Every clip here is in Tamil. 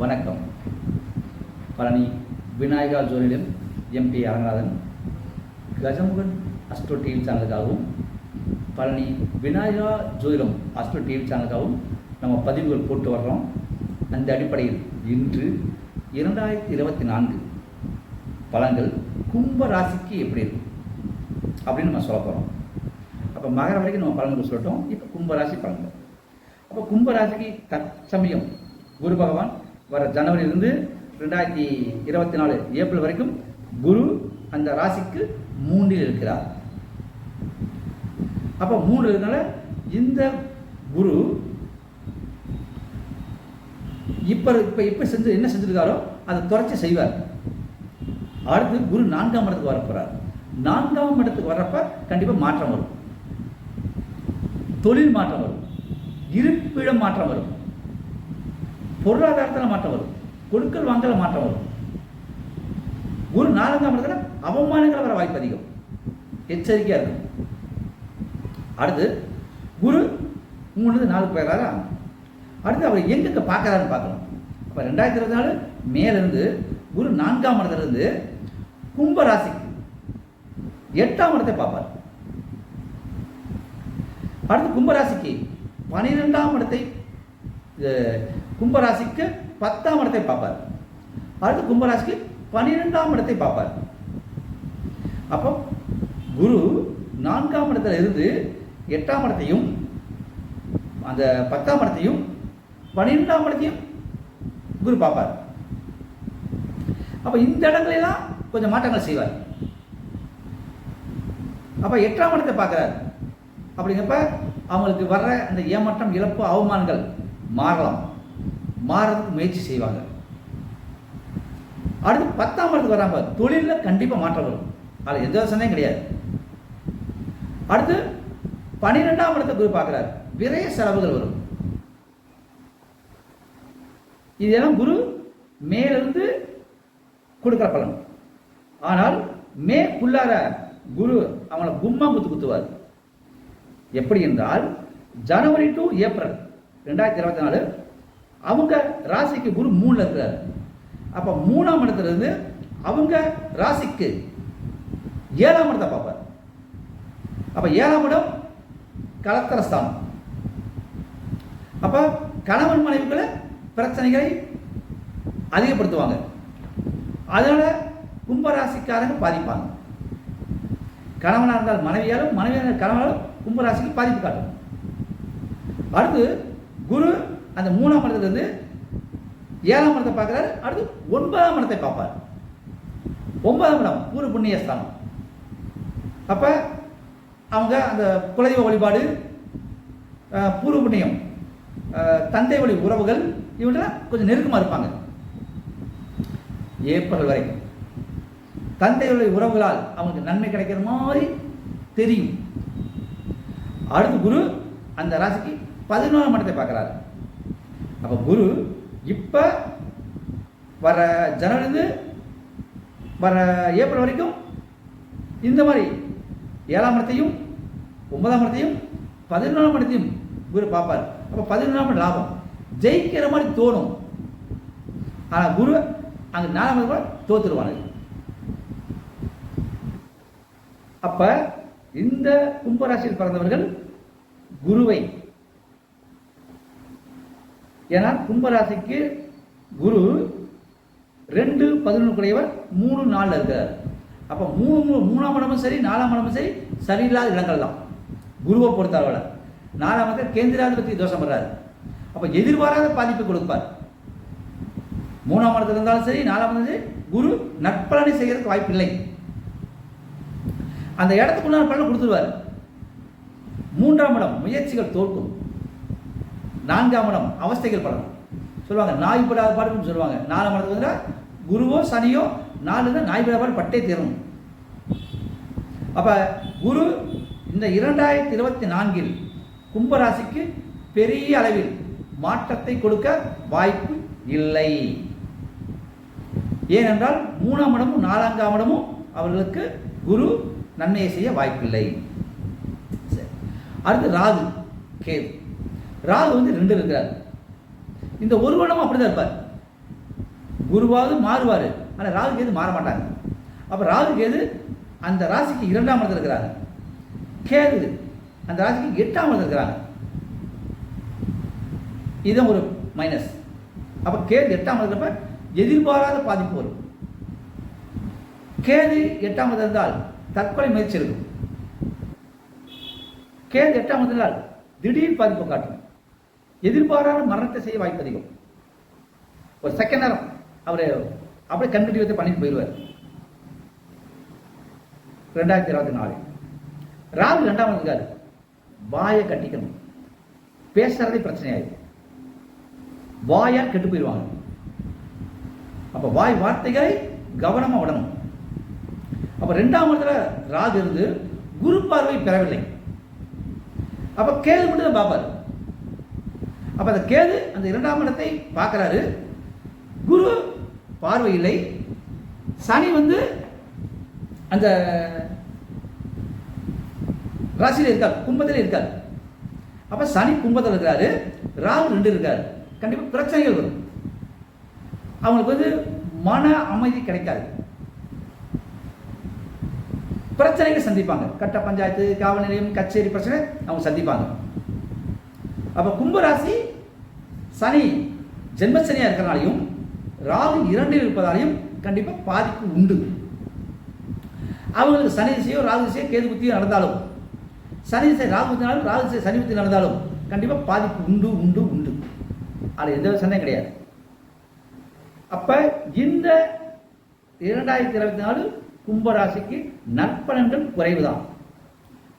வணக்கம். Palani Vinayaka ஜோனிடம் M P Aranganathan Gajamugan Astro TV சேனலுக்காகவும் Palani Vinayaka ஜோதிடம் அஸ்ட்ரோ டிவி சேனலுக்காகவும் நம்ம பதிவுகள் போட்டு வர்றோம். அந்த அடிப்படையில் இன்று இரண்டாயிரத்தி இருபத்தி நான்கு பலன்கள் கும்ப ராசிக்கு எப்படி இருக்கும் அப்படின்னு நம்ம சொல்ல போகிறோம் அப்போ மகர வரைக்கும் நம்ம பலன்கள் சொல்லிட்டோம். இப்போ கும்பராசி பலன்கள் அப்போ கும்பராசிக்கு தற்சமயம் குரு பகவான் வர ஜனவரியிலிருந்து ரெண்டாயிரத்தி இருபத்தி நாலு ஏப்ரல் வரைக்கும் குரு அந்த ராசிக்கு மூன்றில் இருக்கிறார். அப்போ மூன்று இருக்கனால இந்த குரு இப்போ இப்போ இப்போ செஞ்சு என்ன செஞ்சுருக்காரோ அதை தொடர்ச்சி செய்வார். அடுத்து குரு நான்காம் இடத்துக்கு வரப்போகிறார் நான்காம் இடத்துக்கு வர்றப்ப கண்டிப்பாக மாற்றம் வரும். தொழில் மாற்றம் வரும். இருப்பிடம் மாற்றம் வரும். பொருளாதாரத்தில் மாற்றம் வரும். கொடுக்கல் வாங்கல மாற்றம் வரும். குரு நான்காம் இடத்துல அவமானங்கள் வர வாய்ப்பு அதிகம். எச்சரிக்கையாக இருக்கும் அடுத்து குரு மூணுலேருந்து நாலு போயிடறாரா? அடுத்து அவர் எங்கெங்க பார்க்கறாருன்னு பார்க்கணும். அப்போ ரெண்டாயிரத்தி இருபத்தி நாலு மேலேருந்து குரு நான்காம் இடத்துலேருந்து கும்ப ராசிக்கு எட்டாம் இடத்தை பார்ப்பார். அடுத்து கும்பராசிக்கு பனிரெண்டாம் இடத்தை கும்பராசிக்கு பத்தாம் இடத்தை பார்ப்பார். அடுத்து கும்பராசிக்கு பன்னிரெண்டாம் இடத்தை பார்ப்பார். அப்போ குரு நான்காம் இடத்துல இருந்து எட்டாம் இடத்தையும் அந்த பத்தாம் இடத்தையும் பன்னிரெண்டாம் இடத்தையும் குரு பார்ப்பார். அப்போ இந்த இடங்களெல்லாம் கொஞ்சம் மாற்றங்கள் செய்வார். அப்போ எட்டாம் இடத்தை பார்க்குறாரு. அப்படிங்கிறப்ப அவங்களுக்கு வர்ற அந்த ஏமாற்றம் இழப்பு அவமானங்கள் மாறலாம். மாறதுக்கு முயற்சி செய்வாங்க. அடுத்து பத்தாம் இடத்துக்கு வராங்க தொழிலில் கண்டிப்பாக மாற்றம் வரும். அதில் எந்த சந்தேகம் கிடையாது. அடுத்து பன்னிரெண்டாம் இடத்தை குரு பார்க்குறாரு. விரைய செலவுகள் வரும். இதெல்லாம் குரு மேலிருந்து கொடுக்குற பலன். ஆனால் மே புள்ளார குரு அவங்கள கும்மா குத்து குத்துவார். எப்படி என்றால் ஜனவரி டு ஏப்ரல் ரெண்டாயிரத்தி இருபத்தி நாலு அவங்க ராசிக்கு குரு மூணில் இருக்கிறார். அப்ப மூணாம் இடத்துலேருந்து அவங்க ராசிக்கு ஏழாம் இடத்தை பார்ப்பார். அப்ப ஏழாம் இடம் கலத்தர ஸ்தானம் அப்ப கணவன் மனைவிகளை பிரச்சனைகளை அதிகப்படுத்துவாங்க. அதனால் கும்பராசிக்காரங்க பாதிப்பாங்க. கணவனாக இருந்தால் மனைவியாலும் மனைவியாக கணவனாலும் கும்பராசிக்கு பாதிப்பு காட்டும். அடுத்து குரு அந்த மூணாம் இடத்துலேருந்து ஏழாம் இடத்தை பார்க்குறாரு அடுத்து ஒன்பதாம் இடத்தை பார்ப்பார். ஒன்பதாம் இடம் பூர்வ புண்ணிய ஸ்தானம் அப்போ அவங்க அந்த குலதெய்வ வழிபாடு பூர்வ புண்ணியம் தந்தை வழி உறவுகள் இவங்கெல்லாம் கொஞ்சம் நெருக்கமாக இருப்பாங்க. ஏப்ரல் வரைக்கும் தந்தையுடைய உறவுகளால் அவங்களுக்கு நன்மை கிடைக்கிற மாதிரி தெரியும். அடுத்து குரு அந்த ராசிக்கு பதினோராம் இடத்தை பார்க்குறாரு. அப்போ குரு இப்போ வர ஜனவரிந்து வர ஏப்ரல் வரைக்கும் இந்த மாதிரி ஏழாம் இடத்தையும் ஒன்பதாம் இடத்தையும் பதினொன்றாம் இடத்தையும் குரு பார்ப்பார். அப்போ பதினொன்றாம் லாபம். ஜெயிக்கிற மாதிரி தோணும். ஆனால் குரு அங்கே நாலாம் இடம் கூட அப்போ இந்த கும்பராசியில் பிறந்தவர்கள் குருவை. ஏன்னா கும்பராசிக்கு குரு ரெண்டு பதினொன்று குடையவர் மூணு நாளில் இருக்கிறார் அப்போ மூணு மூணு மூணாம் இடமும் சரி நாலாம் இடமும் சரி சரியில்லாத இடங்கள் தான். குருவை பொறுத்தளவில். நாலாம் இடத்துல கேந்திராதிபதி தோஷம் வர்றாரு அப்போ எதிர்பாராத பாதிப்பை கொடுப்பார். மூணாம் இடத்துல இருந்தாலும் சரி நாலாம் இடத்துல சரி குரு நற்பலனை செய்யறதுக்கு வாய்ப்பில்லை. அந்த இடத்துக்குள்ளான பலன் கொடுத்துருவார். மூன்றாம் இடம் முயற்சிகள் தோற்கும். நான்காம் இடம் அவஸ்தைகள் படணும். சொல்லுவாங்க நாய் படாத பாடுன்னு சொல்லுவாங்க. நாலாம் இடத்துக்கு வந்தா குருவோ சனியோ நாலு தான் நாய் படாத பாடு பட்டே தீரணும். அப்போ குரு இந்த இரண்டாயிரத்தி இருபத்தி நான்கில் கும்பராசிக்கு பெரிய அளவில் மாற்றத்தை கொடுக்க வாய்ப்பு இல்லை. ஏனென்றால் மூணாம் இடமும் நாலாங்காம் இடமும் அவர்களுக்கு குரு நன்மையை செய்ய வாய்ப்பில்லை. அடுத்து ராகு கேது. ராகு வந்து ரெண்டு இருக்கிறார். இந்த ஒரு வருடமும் அப்படிதான் இருப்பார். குருவாவது மாறுவார். ஆனால் ராகு கேது மாற மாட்டாங்க அப்போ ராகு கேது அந்த ராசிக்கு இரண்டாம் இடத்துல இருக்கிறாங்க. கேது அந்த ராசிக்கு எட்டாம் இடத்துல இருக்கிறாங்க. இதுதான் ஒரு மைனஸ் அப்போ கேது எட்டாம் இடத்துல எதிர்பாராத பாதிப்பு வரும். கேது எட்டாம் இருந்தால் தற்கொலை முயற்சி இருக்கும் கேது எட்டாம் நாள் திடீர் பாதிப்பு காட்டும் எதிர்பாராத மரணத்தை செய்ய வாய்ப்பு அதிகம். ஒரு செகண்ட் நேரம் அவர் அப்படியே கண்டினியூத்தை பண்ணிட்டு போயிடுவார். ரெண்டாயிரத்தி இருபத்தி நாலு. ராகு ரெண்டாம் இருக்காரு. வாயை கட்டிக்கணும். பேசுறதே பிரச்சனையாயிடும் வாயா கெட்டு போயிடுவாங்க. அப்போ வாய் வார்த்தைகளை கவனமா விடணும். அப்ப ரெண்டாம் இடத்துல ராகு இருந்து குரு பார்வை பெறவில்லை. அப்போ கேது மட்டும் தான் அப்போ அந்த கேது அந்த இரண்டாம் இடத்தை பார்க்குறாரு. குரு பார்வையில்லை. சனி வந்து அந்த ராசியில் இருக்கார் கும்பத்தில் இருக்கார். அப்போ சனி கும்பத்தில் இருக்கிறாரு ராகு ரெண்டு இருக்கார். கண்டிப்பாக பிரச்சனைகள் வரும். அவங்களுக்கு வந்து மன அமைதி கிடைக்காது. பிரச்சனைகள் சந்திப்பாங்க. கட்ட பஞ்சாயத்து காவல் நிலையம் கச்சேரி பிரச்சனை அவங்க சந்திப்பாங்க. அப்ப கும்பராசி சனி ஜென்மசனியா இருக்கிறனாலையும் ராகு இரண்டில் இருப்பதாலையும் கண்டிப்பா பாதிப்பு உண்டு. அவங்களுக்கு சனி திசையோ ராகு திசையோ கேது புத்தியோ நடந்தாலும் சனி திசை ராகு புத்தினாலும் ராகு திசை சனி புத்தி நடந்தாலும் கண்டிப்பா பாதிப்பு உண்டு உண்டு உண்டு. அது எந்த சந்தேகம் கிடையாது. அப்ப இந்த இரண்டாயிரத்தி இருபத்தி நாலு கும்பராசிக்கு நற்பலன்கள் குறைவுதான்.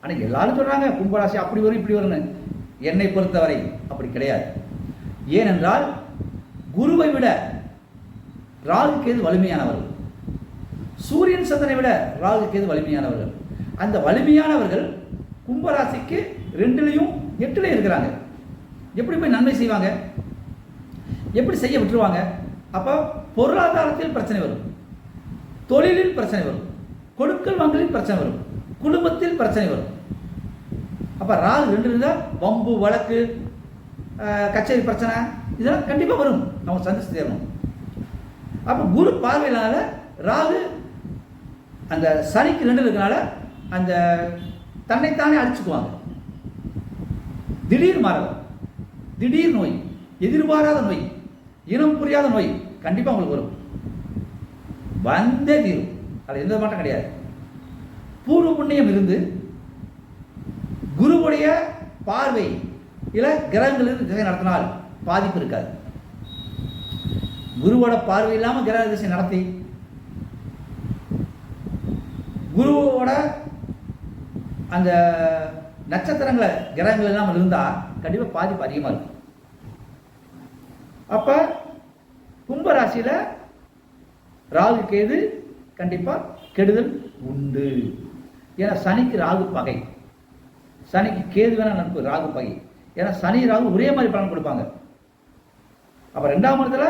ஆனால் எல்லாரும் சொல்கிறாங்க கும்பராசி அப்படி வரும் இப்படி வரும்னு. என்னை பொறுத்தவரை அப்படி கிடையாது. ஏனென்றால் குருவை விட ராகு கேது வலிமையானவர்கள். சூரியன் சந்தனை விட ராகு கேது வலிமையானவர்கள். அந்த வலிமையானவர்கள் கும்பராசிக்கு ரெண்டுலையும் எட்டுலேயும் இருக்கிறாங்க. எப்படி போய் நன்மை செய்வாங்க? எப்படி செய்ய விட்டுருவாங்க? அப்போ பொருளாதாரத்தில் பிரச்சனை வரும். தொழிலில் பிரச்சனை வரும். கொடுக்கல் வாங்கலில் பிரச்சனை வரும். குடும்பத்தில் பிரச்சனை வரும். அப்போ ராகு ரெண்டு இருந்தால் வம்பு வழக்கு கச்சேரி பிரச்சனை இதெல்லாம் கண்டிப்பாக வரும். நம்ம சந்திச்சு தேரணும் அப்போ குரு பார்வையினால் ராகு அந்த சனிக்கு ரெண்டு இருக்கனால அந்த தன்னைத்தானே அழிச்சுக்குவாங்க. திடீர் மரணம் திடீர் நோய் எதிர்பாராத நோய் இனம் புரியாத நோய் கண்டிப்பாக உங்களுக்கு வரும். வந்தே தீரும். அது எந்த மாற்றம் கிடையாது. பூர்வ புண்ணியம் இருந்து குருவுடைய பார்வை இல்லை கிரகங்களிலிருந்து திசை நடத்தினால் பாதிப்பு இருக்காது. குருவோட பார்வை இல்லாமல் கிரக திசை நடத்தி குருவோட அந்த நட்சத்திரங்களை கிரகங்கள் இல்லாமல் இருந்தால் கண்டிப்பாக பாதிப்பு அதிகமாக இருக்கும். அப்போ கும்பராசியில் ராகு கேது கண்டிப்பாக கெடுதல் உண்டு. ஏன்னா சனிக்கு ராகு பகை. சனிக்கு கேது வேணா நட்பு ராகு பகை. ஏன்னா சனி ராகு ஒரே மாதிரி பலன் கொடுப்பாங்க. அப்போ ரெண்டாம் இடத்துல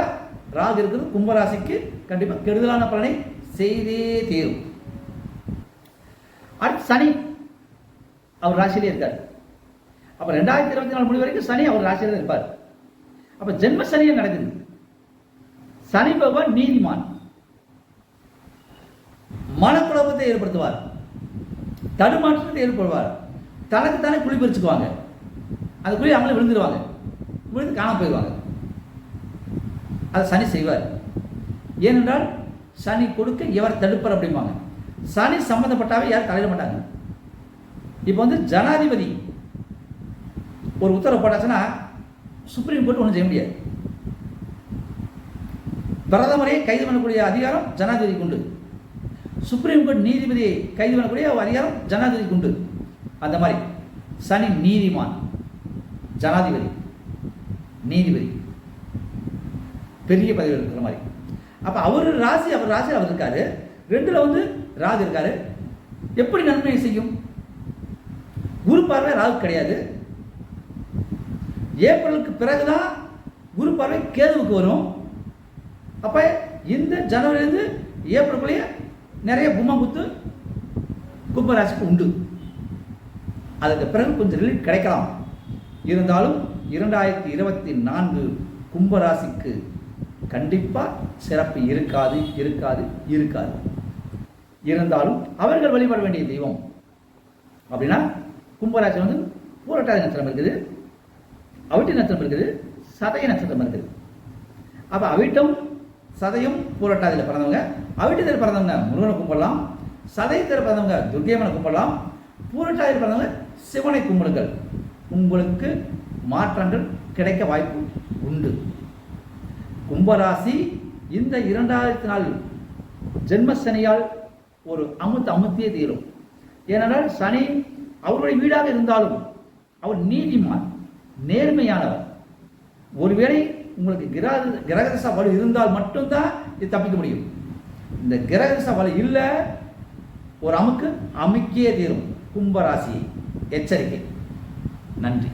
ராகு இருக்கிறது கும்பராசிக்கு கண்டிப்பாக கெடுதலான பலனை செய்தே தீரும். அடுத்து சனி அவர் ராசியிலே இருக்கார். அப்போ ரெண்டாயிரத்தி இருபத்தி நாலு மணி வரைக்கும் சனி அவர் ராசியில் தான் இருப்பார். அப்போ ஜென்ம சனியாக நடக்குது. சனி பகவான் நீதிமான். மனக்குழப்பத்தை ஏற்படுத்துவார். தடுமாற்றத்தை ஏற்படுவார். தனக்கு தானே குழி பறிச்சுக்குவாங்க. அது குழி அவங்களே விழுந்துருவாங்க. விழுந்து காணாம போயிடுவாங்க. அதை சனி செய்வார். ஏனென்றால் சனி கொடுக்க இவர் தடுப்பார் அப்படிம்பாங்க. சனி சம்மந்தப்பட்டாவே யாரும் தலையிட மாட்டாங்க. இப்போ வந்து ஜனாதிபதி ஒரு உத்தரவு போட்டாச்சுன்னா சுப்ரீம் கோர்ட் ஒன்றும் செய்ய முடியாது. பிரதமரை கைது பண்ணக்கூடிய அதிகாரம் ஜனாதிபதிக்கு உண்டு. சுப்ரீம் கோர்ட் நீதிபதியை கைது பண்ணக்கூடிய அதிகாரம் ஜனாதிபதிக்கு உண்டு. அந்த மாதிரி. சனி நீதிமான். ஜனாதிபதி. நீதிபதி. பெரிய பதவி இருக்கிற மாதிரி. அப்போ அவர் ராசி அவர் ராசி அவர் இருக்காரு. ரெண்டில் வந்து ராகு இருக்காரு. எப்படி நன்மை செய்யும்? குரு பார்வை ராகு கிடையாது. ஏப்ரலுக்கு பிறகுதான் குரு பார்வை கேதுவுக்கு வரும். அப்போ இந்த ஜனவரிலேருந்து ஏப்ரலுக்குள்ளேயே நிறைய குத்து கும்பராசிக்கு உண்டு. அதற்கு பிறகு கொஞ்சம் ரிலீஃப் கிடைக்கலாம். இருந்தாலும் இரண்டாயிரத்தி இருபத்தி நான்கு கும்பராசிக்கு கண்டிப்பாக சிறப்பு இருக்காது இருக்காது இருக்காது. இருந்தாலும் அவர்கள் வழிபட வேண்டிய தெய்வம். அப்படின்னா கும்பராசி வந்து பூரட்டாதி நட்சத்திரம் இருக்குது அவிட்ட நட்சத்திரம் இருக்குது சதய நட்சத்திரம் இருக்குது. அப்போ அவிட்டம் சதயம் பூரட்டாதியில் பிறந்தவங்க அவிட்டத்தில் பிறந்தவங்க முருகனை கும்பிடலாம் சதயத்தில் பிறந்தவங்க துர்கையம்மனை கும்பிடலாம் பூரட்டாதியில் பிறந்தவங்க சிவனை கும்பிடுங்கள். உங்களுக்கு மாற்றங்கள் கிடைக்க வாய்ப்பு உண்டு. கும்பராசி இந்த இரண்டாயிரத்தி நாள் ஜென்ம சனியால் ஒரு அமுத்து அமுத்தியே தீரும். ஏனென்றால் சனி அவருடைய வீடாக இருந்தாலும் அவர் நீதிமான் நேர்மையானவர். ஒருவேளை உங்களுக்கு கிரக கிரகதசா வலு இருந்தால் மட்டும்தான் இது தப்பிக்க முடியும். இந்த கிரக சவால் இல்லை ஒரு அமுக்கு அமுக்கியே தீரும். கும்பராசி எச்சரிக்கை. நன்றி.